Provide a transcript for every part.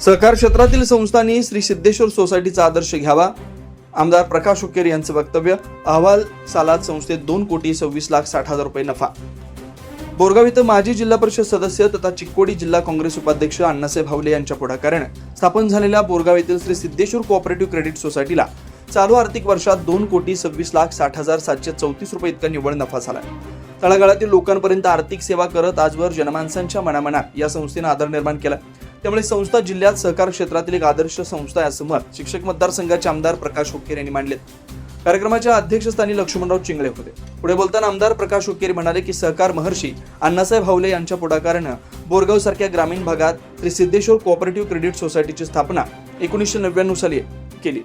सहकार क्षेत्रातील संस्थांनी श्री सिद्धेश्वर सोसायटीचा आदर्श घ्यावा. आमदार प्रकाश उकेर यांचं वक्तव्य अहवाल सालात संस्थेत दोन कोटी सव्वीस लाख साठ हजार रुपये नफा. बोरगाव इथं माजी जिल्हा परिषद सदस्य तथा चिक्कोडी जिल्हा काँग्रेस उपाध्यक्ष अण्णासाहेब भावले यांच्या पुढाकाराने स्थापन झालेल्या बोरगाव येथील श्री सिद्धेश्वर कोऑपरेटिव्ह क्रेडिट सोसायटीला चालू आर्थिक वर्षात दोन कोटी सव्वीस लाख साठ हजार सातशे चौतीस रुपये इतका निव्वळ नफा झाला तळागाळातील लोकांपर्यंत आर्थिक सेवा करत आजवर जनमानसांच्या मनामनात या संस्थेनं आदर निर्माण केला त्यामुळे संस्था जिल्ह्यात सहकार क्षेत्रातील एक आदर्श संस्था आहे असं मत शिक्षक मतदारसंघाचे आमदार प्रकाश हुक्केर यांनी मांडले कार्यक्रमाच्या अध्यक्षस्थानी लक्ष्मणराव चिंगळे होते. पुढे बोलताना आमदार प्रकाश हुक्केरी म्हणाले की सहकार महर्षी अण्णासाहेब हावले यांच्या पुढाकारानं बोरगाव सारख्या ग्रामीण भागात श्री सिद्धेश्वर कोऑपरेटिव्ह क्रेडिट सोसायटीची स्थापना एकोणीसशे नव्याण्णव साली केली.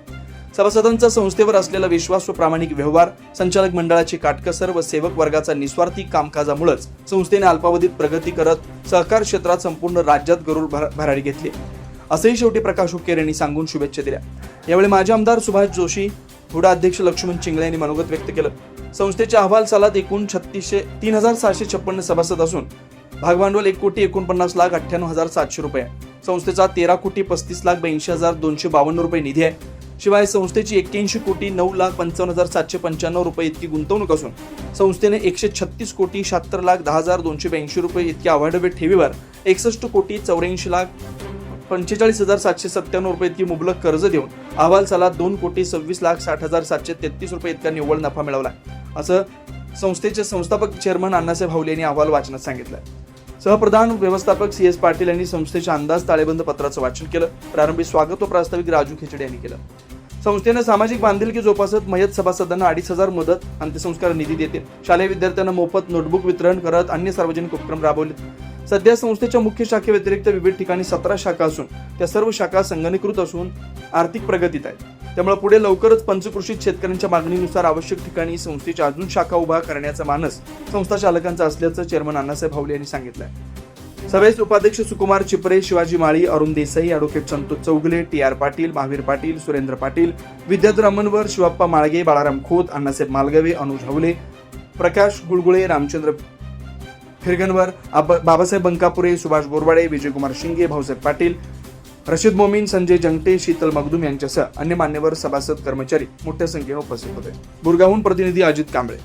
सभासदांचा संस्थेवर असलेला विश्वास व प्रामाणिक व्यवहार संचालक मंडळाची काटकसर व सेवक वर्गाचा निस्वार्थी कामकाजामुळेच संस्थेने अल्पावधीत प्रगती करत सहकार क्षेत्रात संपूर्ण राज्यात गरुड भर- भरारी घेतली. असंही शेवटी प्रकाश हुक्केर यांनी सांगून शुभेच्छा दिल्या. यावेळी माजी आमदार सुभाष जोशी हुडा अध्यक्ष लक्ष्मण चिंगळे यांनी मनोगत व्यक्त केलं. संस्थेच्या अहवाल सालात एकूण छत्तीसशे तीन हजार सहाशे छप्पन्न सभासद असून भागभांडवल एक कोटी एकोणपन्नास लाख अठ्ठ्याण्णव हजार सातशे रुपये. आहे संस्थेचा तेरा कोटी पस्तीस लाख ब्याऐंशी हजार दोनशे बावन्न रुपये निधी आहे. शिवाय संस्थेची एक्क्याऐंशी कोटी नऊ लाख पंचावन्न हजार सातशे पंच्याण्णव रुपये इतकी गुंतवणूक असून संस्थेने एकशे छत्तीस कोटी शहात्तर लाख दहा हजार दोनशे ब्याऐंशी रुपये इतक्या अवाढव्य ठेवीवर एकसष्ट कोटी चौऱ्याऐंशी लाख पंचेचाळीस हजार सातशे सत्त्याण्णव रुपये इतकी मुबलक कर्ज देऊन अहवाल सालात दोन कोटी सव्वीस लाख साठ हजार सातशे तेहतीस रुपये इतका निव्वळ नफा मिळवला असं संस्थेचे संस्थापक चेअरमन अण्णासाहेब हावले यांनी अहवाल वाचनात सांगितलं सहप्रधान व्यवस्थापक सी एस पाटील यांनी संस्थेच्या अंदाज ताळेबंद पत्राचं वाचन केलं. प्रारंभी स्वागत व प्रास्ताविक राजू खिचडे यांनी केलं. संस्थेनं सामाजिक बांधिलकी जोपासत मयत सभासदांना अडीच हजार मदत अंत्यसंस्कार निधी देते शालेय विद्यार्थ्यांना मोफत नोटबुक वितरण करत अन्य सार्वजनिक उपक्रम राबवले सध्या संस्थेच्या मुख्य शाखेव्यतिरिक्त विविध ठिकाणी सतरा शाखा असून त्या सर्व शाखा संगणीकृत असून आर्थिक प्रगतीत आहेत. त्यामुळे पुढे लवकरच पंचकृषीत शेतकऱ्यांच्या मागणीनुसार आवश्यक ठिकाणी संस्थेच्या अजून शाखा उभा करण्याचा मानस संस्था चालकांचा असल्याचं चेअरमन अण्णासाहेब भावले यांनी सांगितलं सभेस उपाध्यक्ष Sukumar Chipre Shivaji Mali Arun Desai advocate Santosh Chougule T R Patil Mahavir Patil Surendra Patil Vidyadhar Amanvar Shivappa Malge Balaram Khot Annasaheb Malgave Anuj Havle Prakash Gulgule Ramchandra Firganvar Babasaheb Bankapure Subhash Borwade Vijaykumar Shinge Bhausaheb Patil Rashid Momin Sanjay जंगटे Sheetal Magdum यांच्यासह अन्य मान्यवर सभासद कर्मचारी मोठ्या संख्येने उपस्थित होते. बुरगाहून प्रतिनिधी अजित कांबळे.